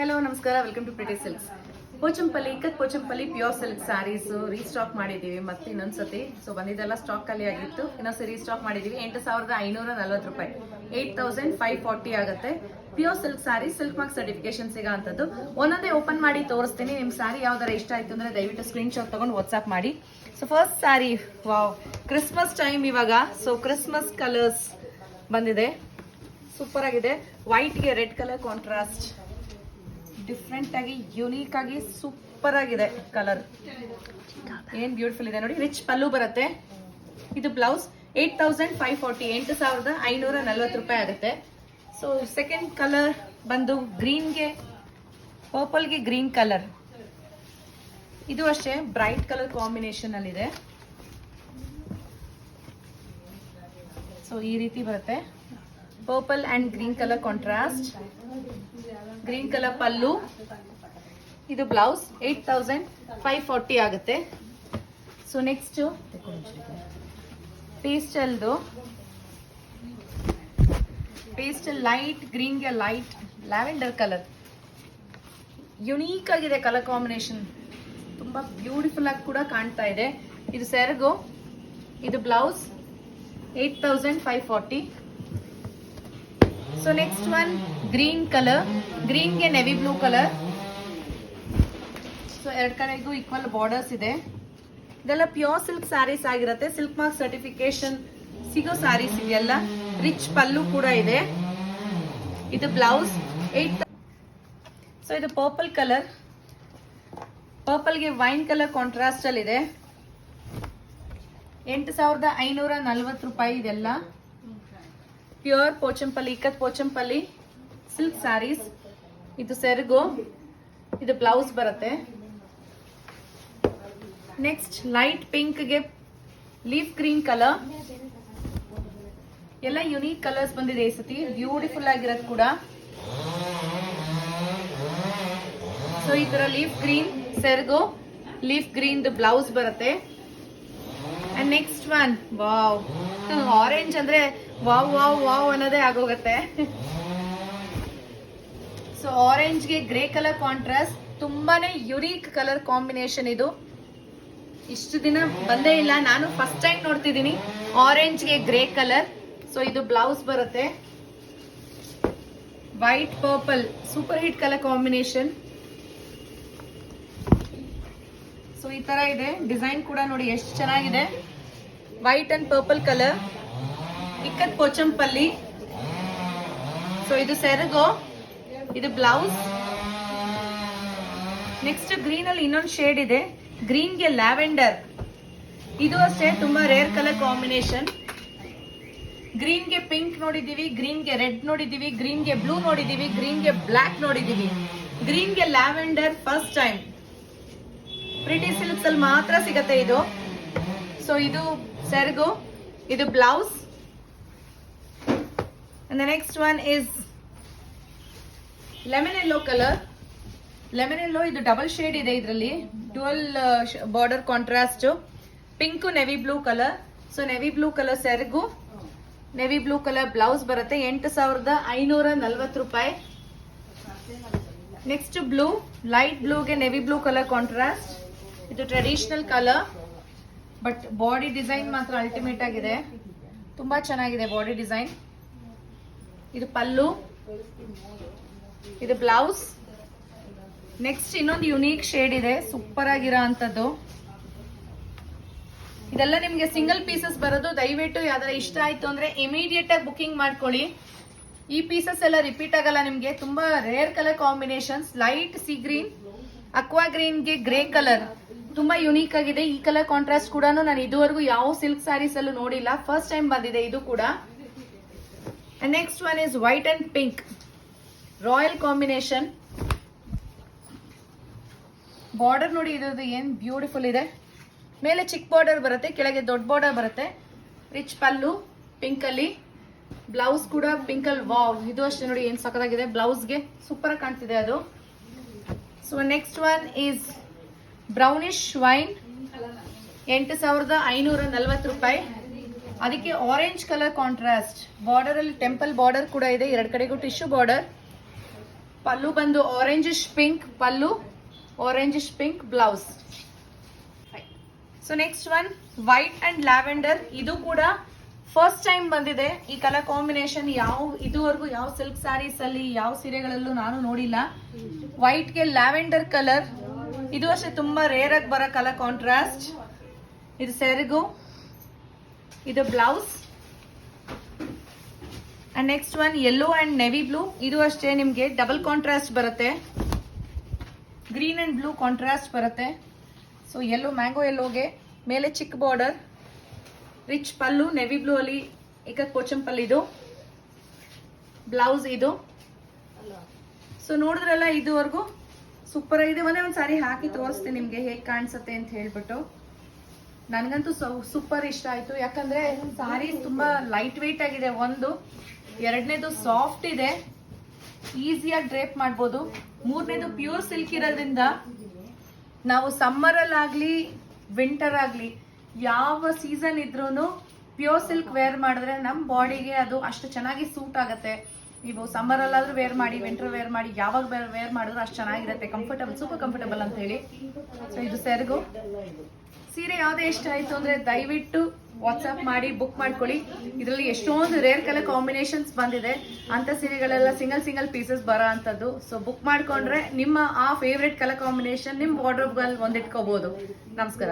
Hello ನಮಸ್ಕಾರ. Welcome to Pretty Silks Pochampally, Ikkat Pochampally pure silk sarees restock ಮಾಡಿದ್ದೀವಿ. ಮತ್ತೆ ಇನ್ನೊಂದ್ಸತಿ ಸೊ ಬಂದಿದ್ದೆಲ್ಲ ಸ್ಟಾಕ್ ಖಾಲಿ ಆಗಿತ್ತು. ಇನ್ನೊಂದ್ಸರಿ ರೀಸ್ಟಾಕ್ ಮಾಡಿದ್ದೀವಿ. ಎಂಟು ಸಾವಿರದ ಐನೂರ ನಲ್ವತ್ತು ರೂಪಾಯಿ. ಏಟ್ ತೌಸಂಡ್ ಫೈವ್ ಫಾರ್ಟಿ ಆಗುತ್ತೆ. Pure silk saree silk mark certification ಸಿಗೋ ಅಂಥದ್ದು ಒಂದೊಂದೇ ಓಪನ್ ಮಾಡಿ ತೋರಿಸ್ತೀನಿ. ನಿಮ್ಮ ಸ್ಯಾರಿ ಯಾವ್ದಾರ ಇಷ್ಟ ಆಯಿತು ಅಂದರೆ ದಯವಿಟ್ಟು ಸ್ಕ್ರೀನ್ಶಾಟ್ ತೊಗೊಂಡು ವಾಟ್ಸ್ಆಪ್ ಮಾಡಿ. So first saree wow Christmas time ಇವಾಗ. ಸೊ ಕ್ರಿಸ್ಮಸ್ ಕಲರ್ಸ್ ಬಂದಿದೆ. ಸೂಪರ್ ಆಗಿದೆ. ವೈಟ್ಗೆ ರೆಡ್ ಕಲರ್ ಕಾಂಟ್ರಾಸ್ಟ್ ಡಿಫ್ರೆಂಟ್ ಆಗಿ ಯುನೀಕ್ ಆಗಿ ಸೂಪರ್ ಆಗಿದೆ ಕಲರ್ ಏನ್ ಬ್ಯೂಟಿಫುಲ್ ಇದೆ ನೋಡಿ ರಿಚ್ ಪಲ್ಲು ಬರುತ್ತೆ. ಇದು blouse eight thousand five forty ಎಂಟು ಸಾವಿರದ ಐನೂರ ನಲ್ವತ್ತು ರೂಪಾಯಿ ಆಗುತ್ತೆ. ಸೊ ಸೆಕೆಂಡ್ ಕಲರ್ ಬಂದು ಗ್ರೀನ್ಗೆ ಪರ್ಪಲ್ಗೆ ಗ್ರೀನ್ ಕಲರ್ ಇದು ಅಷ್ಟೇ ಬ್ರೈಟ್ ಕಲರ್ ಕಾಂಬಿನೇಷನ್ ಅಲ್ಲಿ ಇದೆ ಸೊ ಈ ರೀತಿ ಬರುತ್ತೆ. Purple and green colour contrast green colour pallu. ಇದು blouse eight thousand five forty ಆಗುತ್ತೆ. ಸೊ ನೆಕ್ಸ್ಟ್ ಪೇಸ್ಟಲ್ದು ಪೇಸ್ಟಲ್ ಲೈಟ್ ಗ್ರೀನ್ಗೆ ಲೈಟ್ ಲ್ಯಾವೆಂಡರ್ ಕಲರ್ ಯುನೀಕ್ ಆಗಿದೆ ಕಲರ್ ಕಾಂಬಿನೇಷನ್ ತುಂಬಾ ಬ್ಯೂಟಿಫುಲ್ ಆಗಿ ಕೂಡ ಕಾಣ್ತಾ ಇದೆ. ಇದು ಸೆರಗು, ಇದು blouse eight thousand five forty so next one green colour ಗ್ರೀನ್ಗೆ navy blue colour so ಎರಡು ಕಡೆಗೂ ಈಕ್ವಲ್ ಬಾರ್ಡರ್ಸ್ ಇದೆ. ಇದೆಲ್ಲ ಪ್ಯೂರ್ ಸಿಲ್ಕ್ ಸ್ಯಾರೀಸ್ ಆಗಿರುತ್ತೆ. ಸಿಲ್ಕ್ ಮಾರ್ಕ್ ಸರ್ಟಿಫಿಕೇಶನ್ ಸಿಗೋ ಸ್ಯಾರೀಸ್ ಇದೆಲ್ಲ ರಿಚ್ ಪಲ್ಲು ಕೂಡ ಇದೆ. ಇದು ಬ್ಲೌಸ್ ಏಟ್ ಸೊ ಇದು ಪರ್ಪಲ್ ಕಲರ್ ಪರ್ಪಲ್ಗೆ ವೈನ್ ಕಲರ್ ಕಾಂಟ್ರಾಸ್ಟಲ್ಲಿದೆ ಎಂಟು ಸಾವಿರದ ಐನೂರ ನಲ್ವತ್ತು ರೂಪಾಯಿ ಇದೆಲ್ಲ. Pure Pochampally, Ikkat Pochampally silk sarees ಇದು ಸೆರಗು, ಇದು ಬ್ಲೌಸ್ ಬರುತ್ತೆ. ನೆಕ್ಸ್ಟ್ ಲೈಟ್ ಪಿಂಕ್ಗೆ ಲೀಫ್ ಗ್ರೀನ್ ಕಲರ್ ಎಲ್ಲ ಯುನೀಕ್ ಕಲರ್ಸ್ ಬಂದಿದೆ ಈ ಸತಿ. ಬ್ಯೂಟಿಫುಲ್ ಆಗಿರೋದು ಕೂಡ. ಸೊ ಈ ತರ ಲೀಫ್ ಗ್ರೀನ್ ಸೆರಗು ಲೀಫ್ ಗ್ರೀನ್ ಬ್ಲೌಸ್ ಬರುತ್ತೆ. And next one wow orange ಅಂದ್ರೆ ವಾವ್ ವಾವ್ ವಾವ್ ಅನ್ನೋದೇ ಆಗೋಗತ್ತೆ. ಸೊ ಆರೆಂಜ್ಗೆ ಗ್ರೇ ಕಲರ್ ಕಾಂಟ್ರಾಸ್ಟ್ ತುಂಬಾನೇ ಯುನೀಕ್ ಕಲರ್ ಕಾಂಬಿನೇಷನ್ ಇದು. ಇಷ್ಟು ದಿನ ಬಂದೇ ಇಲ್ಲ, ನಾನು ಫಸ್ಟ್ ಟೈಮ್ ನೋಡ್ತಿದ್ದೀನಿ ಆರೆಂಜ್ಗೆ ಗ್ರೇ ಕಲರ್ ಸೊ ಇದು ಬ್ಲೌಸ್ ಬರುತ್ತೆ. White purple super hit colour combination so ಈ ತರ ಇದೆ. ಡಿಸೈನ್ ಕೂಡ ನೋಡಿ ಎಷ್ಟು ಚೆನ್ನಾಗಿದೆ. White and purple colour Ikkat Pochampally so ಇದು ಸೆರಗು, ಇದು ಬ್ಲೌಸ್. ನೆಕ್ಸ್ಟ್ ಗ್ರೀನ್ ಅಲ್ಲಿ ಇನ್ನೊಂದು ಶೇಡ್ ಇದೆ. ಗ್ರೀನ್ಗೆ ಲ್ಯಾವೆಂಡರ್ ಇದು ಅಷ್ಟೇ, ತುಂಬಾ ರೇರ್ ಕಲರ್ ಕಾಂಬಿನೇಷನ್ ಗ್ರೀನ್ಗೆ ಪಿಂಕ್ ನೋಡಿದೀವಿ ಗ್ರೀನ್ಗೆ ರೆಡ್ ನೋಡಿದೀವಿ ಗ್ರೀನ್ಗೆ ಬ್ಲೂ ನೋಡಿದೀವಿ ಗ್ರೀನ್ಗೆ ಬ್ಲ್ಯಾಕ್ ನೋಡಿದೀವಿ. ಗ್ರೀನ್ಗೆ lavender first time Pretty Silks ಅಲ್ಲಿ ಮಾತ್ರ ಸಿಗತ್ತೆ ಇದು. ಸೊ ಇದು ಸೆರಗು, ಇದು blouse. And next one is lemon yellow colour lemon yellow ಇದು ಡಬಲ್ ಶೇಡ್ ಇದೆ ಇದರಲ್ಲಿ. Dual border contrast pink navy blue colour so navy blue colour ಸೆರಗು. ನೆವಿ ಬ್ಲೂ ಕಲರ್ ಬ್ಲೌಸ್ ಬರುತ್ತೆ. ಎಂಟು ಸಾವಿರದ ಐನೂರ ನಲ್ವತ್ತು ರೂಪಾಯಿ. ನೆಕ್ಸ್ಟ್ ಬ್ಲೂ ಲೈಟ್ ಬ್ಲೂಗೆ ನೆವಿ ಬ್ಲೂ ಕಲರ್ ಕಾಂಟ್ರಾಸ್ಟ್ ಇದು traditional colour but body design ಮಾತ್ರ ಅಲ್ಟಿಮೇಟ್ ಆಗಿದೆ. ತುಂಬಾ ಚೆನ್ನಾಗಿದೆ ಬಾಡಿ ಡಿಸೈನ್ ಇದು ಪಲ್ಲು, ಇದು ಬ್ಲೌಸ್. ನೆಕ್ಸ್ಟ್ ಇನ್ನೊಂದು ಯುನೀಕ್ ಶೇಡ್ ಇದೆ. ಸೂಪರ್ ಆಗಿರೋ ಅಂತದ್ದು ಇದೆಲ್ಲ ನಿಮ್ಗೆ ಸಿಂಗಲ್ ಪೀಸಸ್ ಬರೋದು. ದಯವಿಟ್ಟು ಯಾವ್ದಾರ ಇಷ್ಟ ಆಯ್ತು ಅಂದ್ರೆ ಇಮಿಡಿಯೇಟ್ ಆಗಿ ಬುಕಿಂಗ್ ಮಾಡ್ಕೊಳ್ಳಿ. ಈ ಪೀಸಸ್ ಎಲ್ಲ ರಿಪೀಟ್ ಆಗಲ್ಲ ನಿಮ್ಗೆ. ತುಂಬಾ rare colour combinations light sea green aqua ಗ್ರೀನ್ಗೆ grey colour ತುಂಬಾ ಯುನೀಕ್ ಆಗಿದೆ. ಈ ಕಲರ್ ಕಾಂಟ್ರಾಸ್ಟ್ ಕೂಡ ನಾನು ಇದುವರೆಗೂ ಯಾವ ಸಿಲ್ಕ್ ಸ್ಯಾರೀಸ್ ಅಲ್ಲೂ ನೋಡಿಲ್ಲ. ಫಸ್ಟ್ ಟೈಮ್ ಬಂದಿದೆ ಇದು ಕೂಡ. Next one is white and pink royal combination border ನೋಡಿ ಇದ್ರದ್ದು ಏನು? ಬ್ಯೂಟಿಫುಲ್ ಇದೆ. ಮೇಲೆ ಚಿಕ್ಕ ಬಾರ್ಡರ್ ಬರುತ್ತೆ, ಕೆಳಗೆ ದೊಡ್ಡ ಬಾರ್ಡರ್ ಬರುತ್ತೆ. ರಿಚ್ ಪಲ್ಲು ಪಿಂಕಲ್ಲಿ ಬ್ಲೌಸ್ ಕೂಡ ಪಿಂಕ್ ಅಲ್ಲಿ. ವಾವ್ ಇದು ಅಷ್ಟೇ ನೋಡಿ ಏನು ಸಕ್ಕದಾಗಿದೆ ಬ್ಲೌಸ್ಗೆ ಸೂಪರ್ ಆಗಿ ಕಾಣ್ತಿದೆ ಅದು. So next one is brownish wine ಎಂಟು ಸಾವಿರದ ಐನೂರ ನಲ್ವತ್ತು ರೂಪಾಯಿ. ಅದಕ್ಕೆ ಆರೆಂಜ್ ಕಲರ್ ಕಾಂಟ್ರಾಸ್ಟ್ ಬಾರ್ಡರ್ ಅಲ್ಲಿ ಟೆಂಪಲ್ ಬಾರ್ಡರ್ ಕೂಡ ಇದೆ. ಎರಡು ಕಡೆಗೂ ಟಿಶ್ಯೂ ಬಾರ್ಡರ್ ಪಲ್ಲು ಬಂದು orangish pink pallu orangish pink blouse so next one white and lavender ಇದು ಕೂಡ ಫಸ್ಟ್ ಟೈಮ್ ಬಂದಿದೆ. ಈ ಕಲರ್ ಕಾಂಬಿನೇಷನ್ ಯಾವ, ಇದುವರೆಗೂ ಯಾವ ಸಿಲ್ಕ್ ಸ್ಯಾರೀಸ್ ಅಲ್ಲಿ, ಯಾವ ಸೀರೆಗಳಲ್ಲೂ ನಾನು ನೋಡಿಲ್ಲ. ವೈಟ್ಗೆ ಲ್ಯಾವೆಂಡರ್ ಕಲರ್ ಇದು ಅಷ್ಟೇ ತುಂಬಾ ರೇರ್ ಆಗಿ ಬರೋ ಕಲರ್ ಕಾಂಟ್ರಾಸ್ಟ್ ಇದು ಸೆರಗು. ಇದು blouse. And next one yellow and navy blue ಇದು ಅಷ್ಟೇ ನಿಮಗೆ ಡಬಲ್ ಕಾಂಟ್ರಾಸ್ಟ್ ಬರುತ್ತೆ. ಗ್ರೀನ್ ಅಂಡ್ ಬ್ಲೂ ಕಾಂಟ್ರಾಸ್ಟ್ ಬರುತ್ತೆ. ಸೊ ಯೆಲ್ಲೋ ಮ್ಯಾಂಗೋ ಯೆಲ್ಲೋಗೆ ಮೇಲೆ ಚಿಕ್ಕ border rich pallu navy blue ಅಲ್ಲಿ ಏಕ ಪಲ್ಲು ಇದು. ಬ್ಲೌಸ್ ಇದು. ಸೊ ನೋಡಿದ್ರಲ್ಲ ಇದುವರೆಗೂ? ಸೂಪರ್ ಆಗಿದೆ ಒಂದೇ ಒಂದು ಸಾರಿ ಹಾಕಿ ತೋರಿಸ್ತೀನಿ ನಿಮಗೆ ಹೇಗೆ ಕಾಣಿಸುತ್ತೆ ಅಂತ ಹೇಳ್ಬಿಟ್ಟು. ನನಗಂತೂ ಸೂಪರ್ ಇಷ್ಟ ಆಯಿತು. ಯಾಕಂದರೆ ಸಾರಿ ತುಂಬ ಲೈಟ್ ವೆಯ್ಟ್ ಆಗಿದೆ. ಒಂದು ಎರಡನೇದು ಸಾಫ್ಟ್ ಇದೆ. ಈಸಿಯಾಗಿ ಡ್ರೇಪ್ ಮಾಡ್ಬೋದು. ಮೂರನೇದು ಪ್ಯೂರ್ ಸಿಲ್ಕ್ ಇರೋದ್ರಿಂದ ನಾವು ಸಮ್ಮರ್ ಆಗಲಿ ವಿಂಟರ್ ಆಗಲಿ ಯಾವ ಸೀಸನ್ ಇದ್ರೂ ಪ್ಯೂರ್ ಸಿಲ್ಕ್ ವೇರ್ ಮಾಡಿದ್ರೆ ನಮ್ಮ ಬಾಡಿಗೆ ಅದು ಅಷ್ಟು ಚೆನ್ನಾಗಿ ಸೂಟ್ ಆಗುತ್ತೆ. ನೀವು ಸಮ್ಮರ್ ಅಲ್ಲಾದ್ರೂ ವೇರ್ ಮಾಡಿ ವಿಂಟರ್ ವೇರ್ ಮಾಡಿ, ಯಾವಾಗ ವೇರ್ ಮಾಡಿದ್ರು ಅಷ್ಟು ಚೆನ್ನಾಗಿರುತ್ತೆ. ಕಂಫರ್ಟಬಲ್ ಸೂಪರ್ ಕಂಫರ್ಟಬಲ್ ಅಂತ ಹೇಳಿ ಸೊ ಇದು ಸೆರಗು. ಸೀರೆ ಯಾವುದೇ ಇಷ್ಟ ಆಯ್ತು ಅಂದ್ರೆ ದಯವಿಟ್ಟು ವಾಟ್ಸ್ಆಪ್ ಮಾಡಿ ಬುಕ್ ಮಾಡ್ಕೊಳ್ಳಿ. ಇದರಲ್ಲಿ ಎಷ್ಟೊಂದು ರೇರ್ ಕಲರ್ ಕಾಂಬಿನೇಷನ್ಸ್ ಬಂದಿದೆ. ಅಂತ ಸೀರೆಗಳೆಲ್ಲ ಸಿಂಗಲ್ ಸಿಂಗಲ್ ಪೀಸಸ್ ಬರೋ ಅಂಥದ್ದು. ಸೊ ಬುಕ್ ಮಾಡ್ಕೊಂಡ್ರೆ ನಿಮ್ಮ ಆ ಫೇವ್ರೆಟ್ ಕಲರ್ ಕಾಂಬಿನೇಷನ್ ನಿಮ್ಮ ವಾರ್ಡ್ರೋಬ್ಗಲ್ಲಿ ಒಂದಿಟ್ಕೋಬಹುದು ನಮಸ್ಕಾರ.